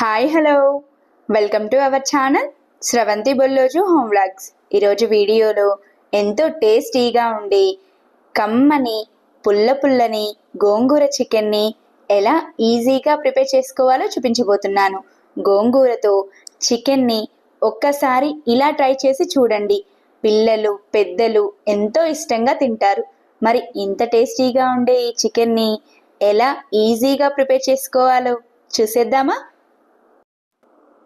Hi hello welcome to our channel Sravanthi Bolloju home vlogs ఈరోజు వీడియోలో ఎంతో టేస్టీగా ఉండి కమ్మని పుల్ల పుల్లని గోంగూర చికెన్ని ఎలా ఈజీగా ప్రిపేర్ చేసుకోవాలో చూపించబోతున్నాను. గోంగూరతో చికెన్ని ఒక్కసారి ఇలా ట్రై చేసి చూడండి. పిల్లలు పెద్దలు ఎంతో ఇష్టంగా తింటారు. మరి ఇంత టేస్టీగా ఉండే ఈ చికెన్ని ఎలా ఈజీగా ప్రిపేర్ చేసుకోవాలో చూసేద్దామా?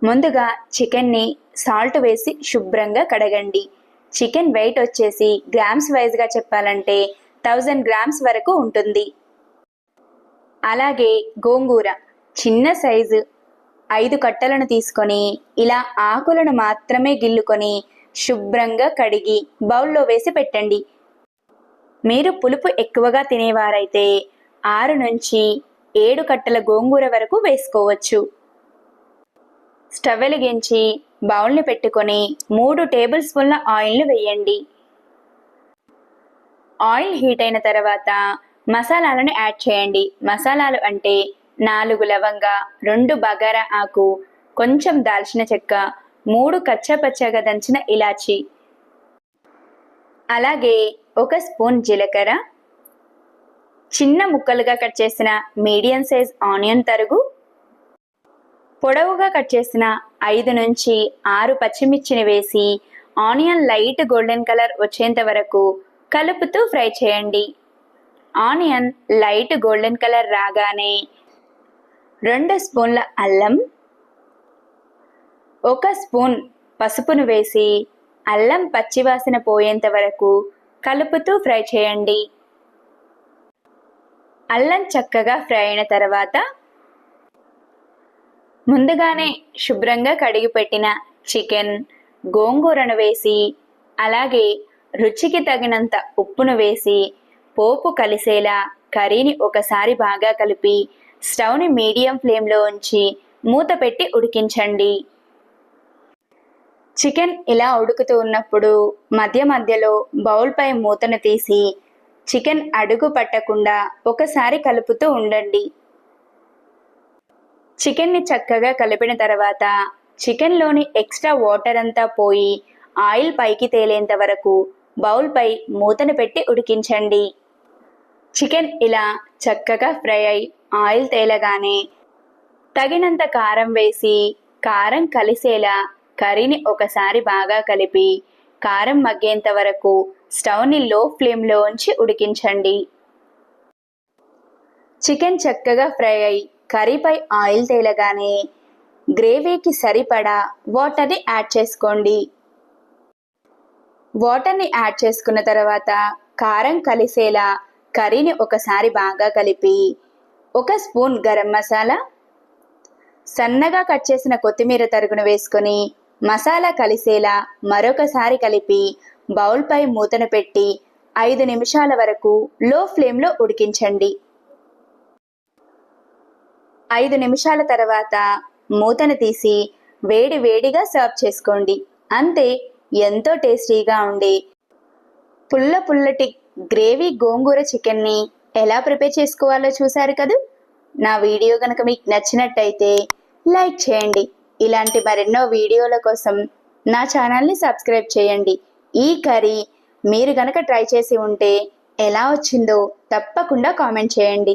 ముందుగా చికెన్ని సాల్ట్ వేసి శుభ్రంగా కడగండి. చికెన్ వెయిట్ వచ్చేసి గ్రామ్స్ వైజ్గా చెప్పాలంటే థౌజండ్ గ్రామ్స్ వరకు ఉంటుంది. అలాగే గోంగూర చిన్న సైజు ఐదు కట్టలను తీసుకొని ఇలా ఆకులను మాత్రమే గిల్లుకొని శుభ్రంగా కడిగి బౌల్లో వేసి పెట్టండి. మీరు పులుపు ఎక్కువగా తినేవారైతే ఆరు నుంచి ఏడు కట్టల గోంగూర వరకు వేసుకోవచ్చు. స్టవ్ వెలిగించి బౌల్ని పెట్టుకొని మూడు టేబుల్ స్పూన్ల ఆయిల్ని వేయండి. ఆయిల్ హీట్ అయిన తర్వాత మసాలాలను యాడ్ చేయండి. మసాలాలు అంటే నాలుగు లవంగ రెండు బగారా ఆకు కొంచెం దాల్చిన చెక్క మూడు కచ్చపచ్చగా దంచిన ఇలాచి. అలాగే ఒక స్పూన్ జీలకర్ర. చిన్న ముక్కలుగా కట్ చేసిన మీడియం సైజ్ ఆనియన్ తరుగు. పొడవుగా కట్ చేసిన ఐదు నుంచి ఆరు పచ్చిమిర్చిని వేసి ఆనియన్ లైట్ గోల్డెన్ కలర్ వచ్చేంత వరకు కలుపుతూ ఫ్రై చేయండి. ఆనియన్ లైట్ గోల్డెన్ కలర్ రాగానే రెండు స్పూన్ల అల్లం ఒక స్పూన్ పసుపును వేసి అల్లం పచ్చివాసన పోయేంత వరకు కలుపుతూ ఫ్రై చేయండి. అల్లం చక్కగా ఫ్రై అయిన తర్వాత ముందుగానే శుభ్రంగా కడిగి పెట్టిన చికెన్ గోంగూరను వేసి అలాగే రుచికి తగినంత ఉప్పును వేసి పోపు కలిసేలా కర్రీని ఒకసారి బాగా కలిపి స్టవ్ని మీడియం ఫ్లేమ్లో ఉంచి మూత పెట్టి ఉడికించండి. చికెన్ ఇలా ఉడుకుతూ ఉన్నప్పుడు మధ్య మధ్యలో బౌల్పై మూతను తీసి చికెన్ అడుగు పట్టకుండా ఒకసారి కలుపుతూ ఉండండి. చికెన్ని చక్కగా కలిపిన తర్వాత చికెన్లోని ఎక్స్ట్రా వాటర్ అంతా పోయి ఆయిల్ పైకి తేలేంత వరకు బౌల్పై మూతను పెట్టి ఉడికించండి. చికెన్ ఇలా చక్కగా ఫ్రై అయి ఆయిల్ తేలగానే తగినంత కారం వేసి కారం కలిసేలా కర్రీని ఒకసారి బాగా కలిపి కారం మగ్గేంత వరకు స్టవ్ని లో ఫ్లేమ్లో ఉంచి ఉడికించండి. చికెన్ చక్కగా ఫ్రై అయి కర్రీపై ఆయిల్ తేలగానే గ్రేవీకి సరిపడా వాటర్ని యాడ్ చేసుకోండి. వాటర్ని యాడ్ చేసుకున్న తర్వాత కారం కలిసేలా కర్రీని ఒకసారి బాగా కలిపి ఒక స్పూన్ గరం మసాలా సన్నగా కట్ చేసిన కొత్తిమీర తరుగును వేసుకొని మసాలా కలిసేలా మరొకసారి కలిపి బౌల్పై మూతను పెట్టి ఐదు నిమిషాల వరకు లో ఫ్లేమ్లో ఉడికించండి. ఐదు నిమిషాల తర్వాత మూతను తీసి వేడి వేడిగా సర్వ్ చేసుకోండి. అంతే ఎంతో టేస్టీగా ఉండే పుల్ల పుల్లటి గ్రేవీ గోంగూర చికెన్ని ఎలా ప్రిపేర్ చేసుకోవాలో చూశారు కదూ? నా వీడియో కనుక మీకు నచ్చినట్టయితే లైక్ చేయండి. ఇలాంటి మరెన్నో వీడియోల కోసం నా ఛానల్ని సబ్స్క్రైబ్ చేయండి. ఈ కర్రీ మీరు గనక ట్రై చేసి ఉంటే ఎలా వచ్చిందో తప్పకుండా కామెంట్ చేయండి.